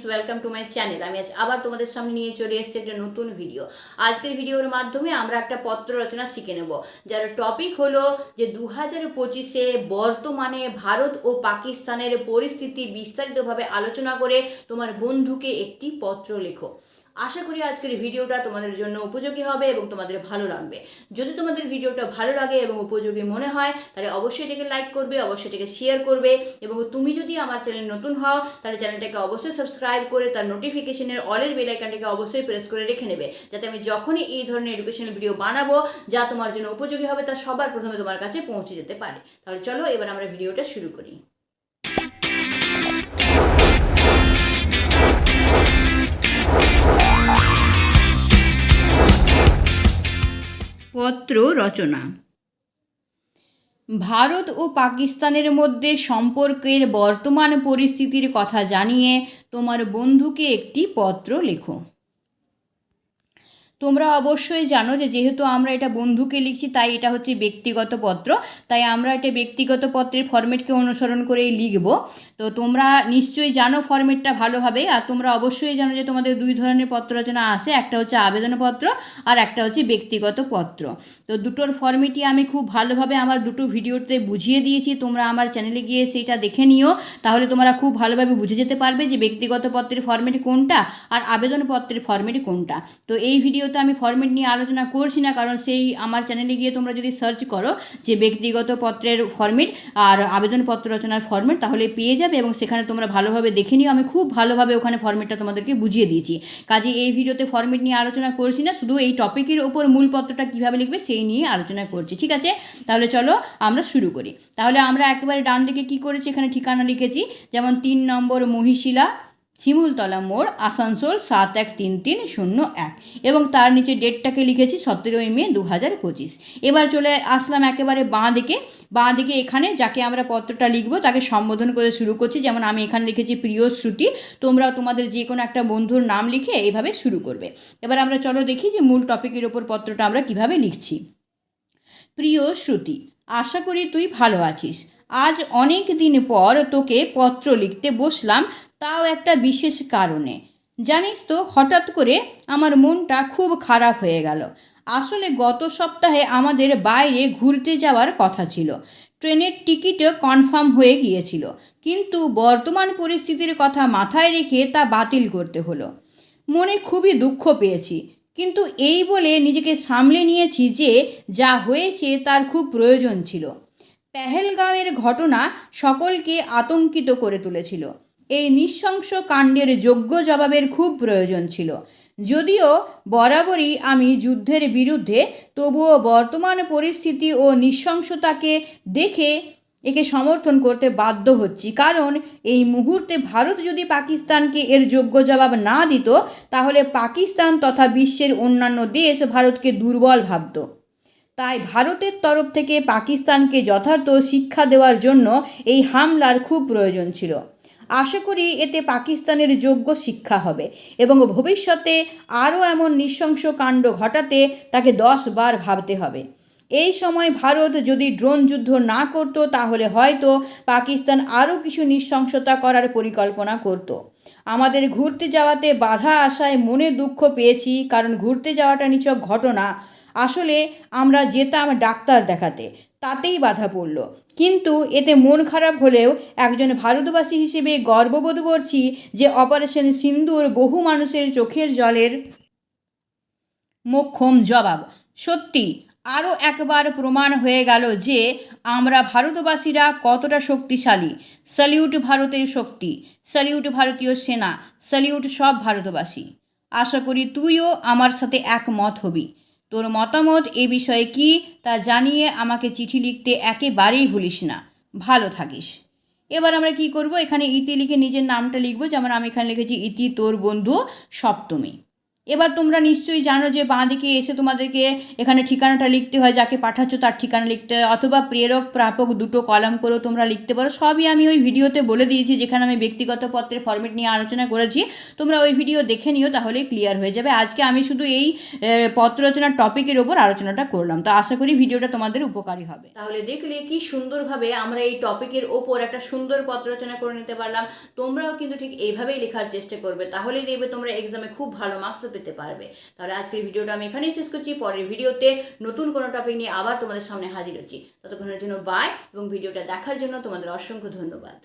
Friends welcome to my channel আমি আজ আবার তোমাদের সামনে নিয়ে চলে এসেছি একটা নতুন ভিডিও আজকের ভিডিওর মাধ্যমে আমরা একটা পত্র রচনা শিখে নেব, যার টপিক হলো যে দু হাজার পঁচিশে বর্তমানে ভারত ও পাকিস্তানের পরিস্থিতি বিস্তারিতভাবে আলোচনা করে তোমার বন্ধুকে একটি পত্র লেখো। আশা করি আজকের ভিডিওটা তোমাদের জন্য উপযোগী হবে এবং তোমাদের ভালো লাগবে। যদি তোমাদের ভিডিওটা ভালো লাগে এবং উপযোগী মনে হয়, তাহলে অবশ্যই এটাকে লাইক করবে, অবশ্যই এটাকে শেয়ার করবে এবং তুমি যদি আমার চ্যানেল নতুন হও, তাহলে চ্যানেলটাকে অবশ্যই সাবস্ক্রাইব করে তার নোটিফিকেশনের অলের বেল আইকনটাকে অবশ্যই প্রেস করে রেখে নেবে। যাতে আমি যখনই এই ধরনের এডুকেশনাল ভিডিও বানাবো, যা তোমার জন্য উপযোগী হবে, তা সবার প্রথমে তোমার কাছে পৌঁছে যেতে পারে। তাহলে চলো এবার আমরা ভিডিওটা শুরু করি। পত্র রচনা। ভারত ও পাকিস্তানের মধ্যে সম্পর্কের বর্তমান পরিস্থিতির কথা জানিয়ে তোমার বন্ধুকে একটি পত্র লেখো। তোমরা অবশ্যই জানো যে যেহেতু আমরা এটা বন্ধুকে লিখছি, তাই এটা হচ্ছে ব্যক্তিগত পত্র। তাই আমরা এটা ব্যক্তিগত পত্রের ফরম্যাটকে অনুসরণ করেই লিখব। তো তোমরা নিশ্চয়ই জানো ফরম্যাটটা ভালোভাবে, আর তোমরা অবশ্যই জানো যে তোমাদের দুই ধরনের পত্র রচনা আছে, একটা হচ্ছে আবেদনপত্র আর একটা হচ্ছে ব্যক্তিগত পত্র। তো দুটোর ফর্মেটই আমি খুব ভালোভাবে আমার দুটো ভিডিওতে বুঝিয়ে দিয়েছি, তোমরা আমার চ্যানেলে গিয়ে সেইটা দেখে নিও, তাহলে তোমরা খুব ভালোভাবে বুঝে যেতে পারবে যে ব্যক্তিগত পত্রের ফর্মেট কোনটা আর আবেদনপত্রের ফর্মেট কোনটা। তো এই ভিডিওতে আমি ফর্মেট নিয়ে আলোচনা করছি না, কারণ সেই আমার চ্যানেলে গিয়ে তোমরা যদি সার্চ করো যে ব্যক্তিগত পত্রের ফর্মেট আর আবেদনপত্র রচনার ফর্মেট তাহলে পেয়ে যাবে। এবং সেখানে তোমরা ভালোভাবে দেখে নিও। আমি খুব ভালোভাবে ওখানে ফর্মেটটা তোমাদেরকে বুঝিয়ে দিয়েছি। কাজে এই ভিডিওতে ফর্মেট নিয়ে আলোচনা করছি না, শুধু এই টপিকের ওপর মূল পত্রটা কীভাবে লিখবে সেই নিয়ে আলোচনা করছি, ঠিক আছে? তাহলে চলো আমরা শুরু করি। তাহলে আমরা একেবারে ডান দিকে কী করেছি? এখানে ঠিকানা লিখেছি। যেমন তিন নম্বর মহিশিলা, শিমুলতলা মোড়, আসানসোল সাত এক তিন তিন শূন্য এক। এবং তার নিচে ডেটটাকে লিখেছি সতেরোই মে দু হাজার পঁচিশ। এবার চলে আসলাম একেবারে বাঁ দিকে। বাঁ দিকে এখানে যাকে আমরা পত্রটা লিখব, তাকে সম্বোধন করে শুরু করছি। যেমন আমি এখানে লিখেছি প্রিয় শ্রুতি তোমরা তোমাদের যে কোনো একটা বন্ধুর নাম লিখে এইভাবে শুরু করবে। এবার আমরা চলো দেখি যে মূল টপিকের ওপর পত্রটা আমরা কীভাবে লিখছি। প্রিয় শ্রুতি, আশা করি তুই ভালো আছিস। আজ অনেক দিন পর তোকে পত্র লিখতে বসলাম, তাও একটা বিশেষ কারণে। জানিস তো, হঠাৎ করে আমার মনটা খুব খারাপ হয়ে গেল। আসলে গত সপ্তাহে আমাদের বাইরে ঘুরতে যাওয়ার কথা ছিল। ট্রেনের টিকিটও কনফার্ম হয়ে গিয়েছিল, কিন্তু বর্তমান পরিস্থিতির কথা মাথায় রেখে তা বাতিল করতে হলো। মনে খুবই দুঃখ পেয়েছি, কিন্তু এই বলে নিজেকে সামলে নিয়েছি যে যা হয়েছে তার খুব প্রয়োজন ছিল। পেহেলগাঁওয়ের ঘটনা সকলকে আতঙ্কিত করে তুলেছিল। এই নৃশংস কাণ্ডের যোগ্য জবাবের খুব প্রয়োজন ছিল। যদিও বরাবরই আমি যুদ্ধের বিরুদ্ধে, তবুও বর্তমান পরিস্থিতি ও নৃশংসতাকে দেখে একে সমর্থন করতে বাধ্য হচ্ছি। কারণ এই মুহূর্তে ভারত যদি পাকিস্তানকে এর যোগ্য জবাব না দিত, তাহলে পাকিস্তান তথা বিশ্বের অন্যান্য দেশ ভারতকে দুর্বল ভাবত। তাই ভারতের তরফ থেকে পাকিস্তানকে যথার্থ শিক্ষা দেওয়ার জন্য এই হামলার খুব প্রয়োজন ছিল। আশা করি এতে পাকিস্তানের যোগ্য শিক্ষা হবে এবং ভবিষ্যতে আরও এমন নৃশংস কাণ্ড ঘটাতে তাকে দশ বার ভাবতে হবে। এই সময় ভারত যদি ড্রোন যুদ্ধ না করত, তাহলে হয়তো পাকিস্তান আরও কিছু নৃশংসতা করার পরিকল্পনা করত। আমাদের ঘুরতে যাওয়াতে বাধা আসায় মনে দুঃখ পেয়েছি, কারণ ঘুরতে যাওয়াটা নিচক ঘটনা। আসলে আমরা যেতাম ডাক্তার দেখাতে তাতেই বাধা পড়ল। কিন্তু এতে মন খারাপ হলেও একজন ভারতবাসী হিসেবে গর্ববোধ করছি যে অপারেশন সিন্দুর বহু মানুষের চোখের জলের মোক্ষম জবাব। সত্যি, আরও একবার প্রমাণ হয়ে গেল যে আমরা ভারতবাসীরা কতটা শক্তিশালী। স্যালিউট ভারতের শক্তি, স্যালিউট ভারতীয় সেনা, স্যালিউট সব ভারতবাসী। আশা করি তুইও আমার সাথে একমত হবি। তোর মতামত এ বিষয়ে কি, তা জানিয়ে আমাকে চিঠি লিখতে একেবারেই ভুলিস না। ভালো থাকিস। এবার আমরা কি করব? এখানে ইতি লিখে নিজের নামটা লিখব। যেমন আমি এখানে লিখেছি, ইতি তোর বন্ধু সপ্তমী। এবার তোমরা নিশ্চয়ই জানো যে বাঁ দিকে এসে তোমাদেরকে এখানে ঠিকানাটা লিখতে হয়, যাকে পাঠাচ্ছ তার ঠিকানা লিখতে হয়, অথবা প্রেরক, প্রাপক দুটো কলাম করেও তোমরা লিখতে পারো। সবই আমি ওই ভিডিওতে বলে দিয়েছি, যেখানে আমি ব্যক্তিগত পত্রের ফর্মেট নিয়ে আলোচনা করেছি। তোমরা ওই ভিডিও দেখে নিও, তাহলেই ক্লিয়ার হয়ে যাবে। আজকে আমি শুধু এই পত্র রচনার টপিকের ওপর আলোচনাটা করলাম। তো আশা করি ভিডিওটা তোমাদের উপকারী হবে। তাহলে দেখলে কি সুন্দরভাবে আমরা এই টপিকের ওপর একটা সুন্দর পত্র রচনা করে নিতে পারলাম। তোমরাও কিন্তু ঠিক এইভাবেই লেখার চেষ্টা করবে। তাহলেই দেখবে তোমরা এক্সামে খুব ভালো মার্কস পেতে পারবে। তাহলে আজকের ভিডিওটা আমি এখানেই শেষ করছি। পরের ভিডিওতে নতুন কোনো টপিক নিয়ে আবার তোমাদের সামনে হাজির হচ্ছি। ততক্ষণের জন্য বাই এবং ভিডিওটা দেখার জন্য তোমাদের অসংখ্য ধন্যবাদ।